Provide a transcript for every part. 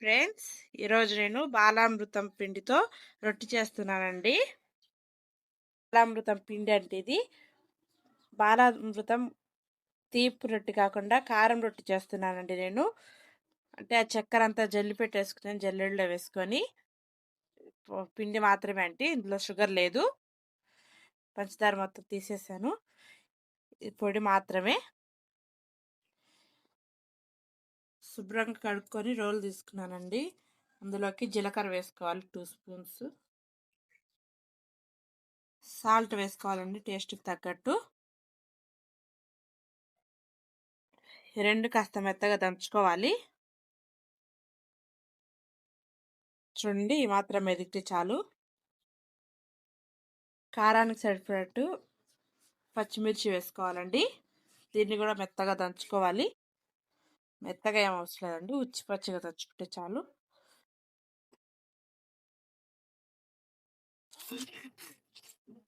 Friends ఈరోజు నేను బాలామృతం పిండితో రొట్టి చేస్తున్నానండి. బాలామృతం పిండి అంటే ఇది. బాలామృతం తీపి రొట్టి కాకుండా కారం రొట్టి చేస్తున్నానండి నేను. అంటే ఆ చక్కెర అంతా జల్లి పెట్టేసుకుని జల్లెడలో వేసుకొని పిండి మాత్రమే అంటే ఇందులో షుగర్ లేదు. పంచదార మొత్తం తీసేసాను. పొడి మాత్రమే. శుభ్రంగా కడుక్కొని రోల్ తీసుకున్నానండి. అందులోకి జీలకర్ర వేసుకోవాలి టూ స్పూన్స్ సాల్ట్ వేసుకోవాలండి టేస్ట్కి తగ్గట్టు. రెండు కాస్త మెత్తగా దంచుకోవాలి. చూడండి ఈ మాత్రం ఎదిగితే చాలు. కారానికి సరిపడట్టు పచ్చిమిర్చి వేసుకోవాలండి. దీన్ని కూడా మెత్తగా దంచుకోవాలి. మెత్తగా ఏం అవసరం లేదండి. ఉచ్చి పచ్చిగా తచ్చుకుంటే చాలు.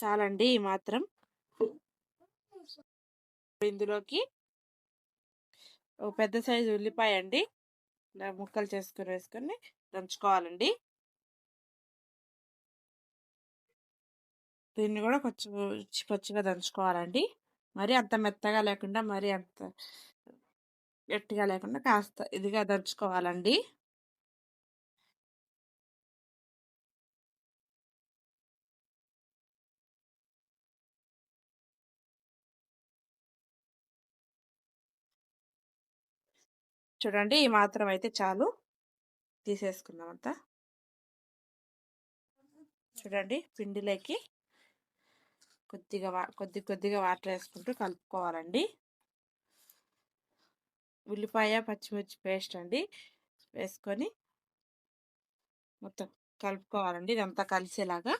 చాలండి ఈ మాత్రం. ఇందులోకి ఒక పెద్ద సైజు ఉల్లిపాయ అండి. ముక్కలు చేసుకుని వేసుకొని దంచుకోవాలండి. దీన్ని కూడా కొంచెం పచ్చిగా దంచుకోవాలండి. మరి అంత మెత్తగా లేకుండా మరి అంత గట్టిగా లేకుండా కాస్త ఇదిగా దంచుకోవాలండి. చూడండి ఈ మాత్రం అయితే చాలు. తీసేసుకున్నామంతా చూడండి పిండిలోకి కొద్దిగా కొద్ది కొద్దిగా వాటర్ వేసుకుంటూ కలుపుకోవాలండి. ఉల్లిపాయ పచ్చిమిర్చి పేస్ట్ అండి. వేసుకొని మొత్తం కలుపుకోవాలండి. ఇదంతా కలిసేలాగా.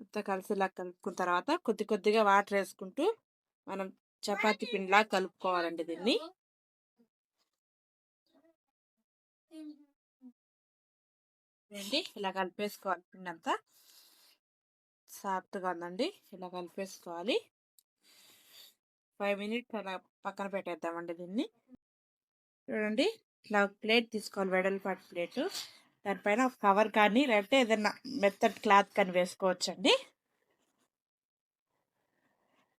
అంతా కలిసేలా కలుపుకున్న తర్వాత కొద్ది కొద్దిగా వాటర్ వేసుకుంటూ మనం చపాతీ పిండిలా కలుపుకోవాలండి దీన్ని. రండి ఇలా కలిపేసుకోవాలి పిండి అంతా సాఫ్ట్గా ఉందండి ఇలా కలిపేసుకోవాలి. ఫైవ్ మినిట్స్ అలా పక్కన పెట్టేద్దామండి దీన్ని. చూడండి ఇలా ప్లేట్ తీసుకోవాలి వెడల్పాటి ప్లేటు. దానిపైన ఒక కవర్ కానీ లేకపోతే ఏదైనా మెత్తటి క్లాత్ కానీ వేసుకోవచ్చండి.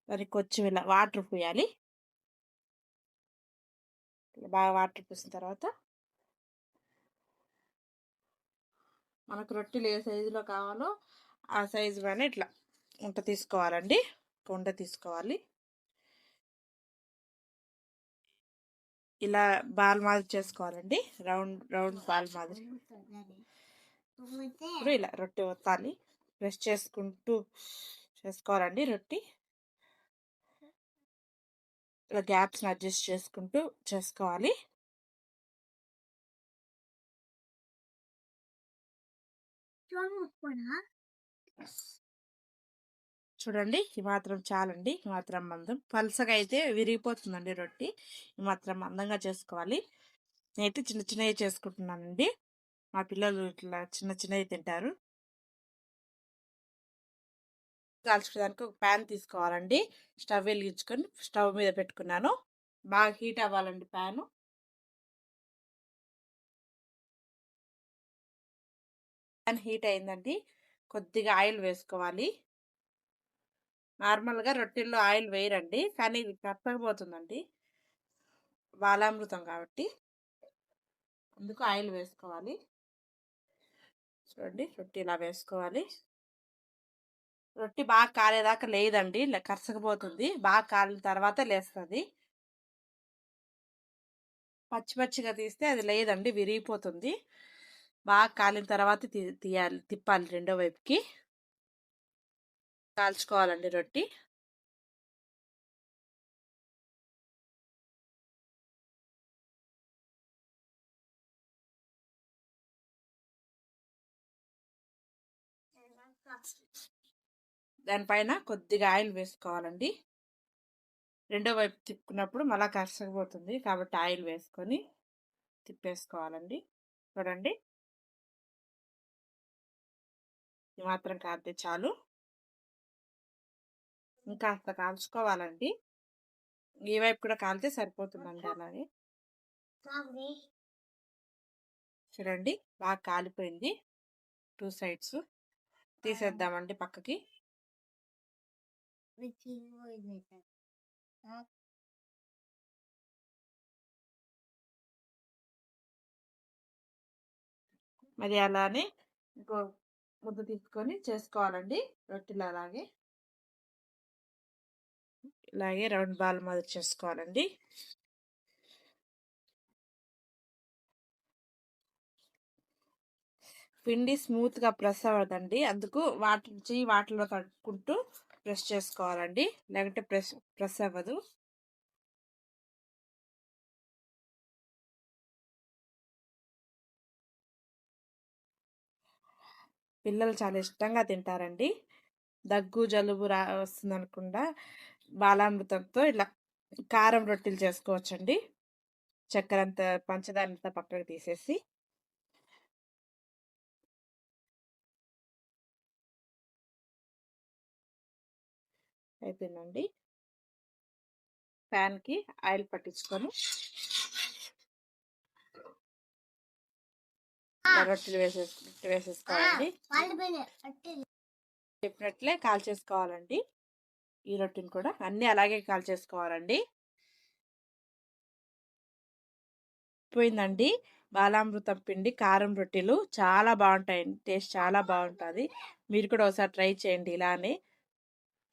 దానికి కొంచెం ఇలా వాటర్ పోయాలి. బాగా వాటర్ పోసిన తర్వాత మనకు రొట్టెలు ఏ సైజులో కావాలో ఆ సైజు పైన ఇట్లా ఉంట తీసుకోవాలండి. కొండ తీసుకోవాలి. ఇలా బాల్ మాదిరి చేసుకోవాలండి. రౌండ్ రౌండ్ బాల్ మాదిరి. ఇప్పుడు ఇలా రొట్టె వత్తాలి బ్రష్ చేసుకుంటూ చేసుకోవాలండి రొట్టి. ఇలా గ్యాప్స్ని అడ్జస్ట్ చేసుకుంటూ చేసుకోవాలి. చూడండి ఈ మాత్రం చాలండి. ఈ మాత్రం మందం. పలసగా అయితే విరిగిపోతుందండి రొట్టి. ఈ మాత్రం మందంగా చేసుకోవాలి. నేనైతే చిన్న చిన్నవి చేసుకుంటున్నానండి. మా పిల్లలు ఇట్లా చిన్న చిన్నవి తింటారు. కాల్చుకోవడానికి ఒక ప్యాన్ తీసుకోవాలండి. స్టవ్ వెలిగించుకొని స్టవ్ మీద పెట్టుకున్నాను. బాగా హీట్ అవ్వాలండి ప్యాను. ప్యాన్ హీట్ అయిందండి. కొద్దిగా ఆయిల్ వేసుకోవాలి. నార్మల్గా రొట్టెల్లో ఆయిల్ వేయరండి. కానీ ఇది కట్టకపోతుందండి బాలామృతం కాబట్టి. అందుకు ఆయిల్ వేసుకోవాలి. చూడండి రొట్టె ఇలా వేసుకోవాలి. రొట్టి బాగా కాలేదాకా లేదండి. కరసకపోతుంది బాగా కాలిన తర్వాత లేస్తుంది. పచ్చి పచ్చిగా తీస్తే అది లేదండి విరిగిపోతుంది. బాగా కాలిన తర్వాత తీయాలి తిప్పాలి రెండో వైపుకి. కాల్చుకోవాలండి రొట్టి. దానిపైన కొద్దిగా ఆయిల్ వేసుకోవాలండి. రెండో వైపు తిప్పుకున్నప్పుడు మళ్ళీ కరచకపోతుంది కాబట్టి ఆయిల్ వేసుకొని తిప్పేసుకోవాలండి. చూడండి. ఇది మాత్రం కాలితే చాలు. ఇంకా అంత కాల్చుకోవాలండి. ఈ వైపు కూడా కాలితే సరిపోతుందండి అలాగే. చూడండి బాగా కాలిపోయింది. టూ సైడ్స్ తీసేద్దామండి పక్కకి. మరి అలానే ఇంకో ముద్ద తీసుకొని చేసుకోవాలండి. రొట్టెలు అలాగే. ఇలాగే రౌండ్ బాల్ మాదిరి చేసుకోవాలండి. పిండి స్మూత్గా ప్రెస్ అవ్వదండి. అందుకు వాటి నుంచి వాటిలో కట్టుకుంటూ ప్రెస్ చేసుకోవాలండి. లేకుంటే ప్రెస్ ప్రెస్ అవ్వదు. పిల్లలు చాలా ఇష్టంగా తింటారండి. దగ్గు జలుబు రా వస్తుందనకుండా బాలామృతంతో ఇలా కారం రొట్టెలు చేసుకోవచ్చండి. చక్కెర అంతా పంచదారంతా పక్కకు తీసేసి అయిపోయిందండి. ప్యాన్కి ఆయిల్ పట్టించుకొని రొట్టెలు వేసేసి వేసేసుకోవాలండి. చెప్పినట్లే కాల్ చేసుకోవాలండి ఈ రొట్టెని కూడా అన్నీ అలాగే కాల్ చేసుకోవాలండి పోయిందండి. బాలామృతం పిండి కారం రొట్టెలు చాలా బాగుంటాయి టేస్ట్ చాలా బాగుంటుంది. మీరు కూడా ఒకసారి ట్రై చేయండి ఇలానే.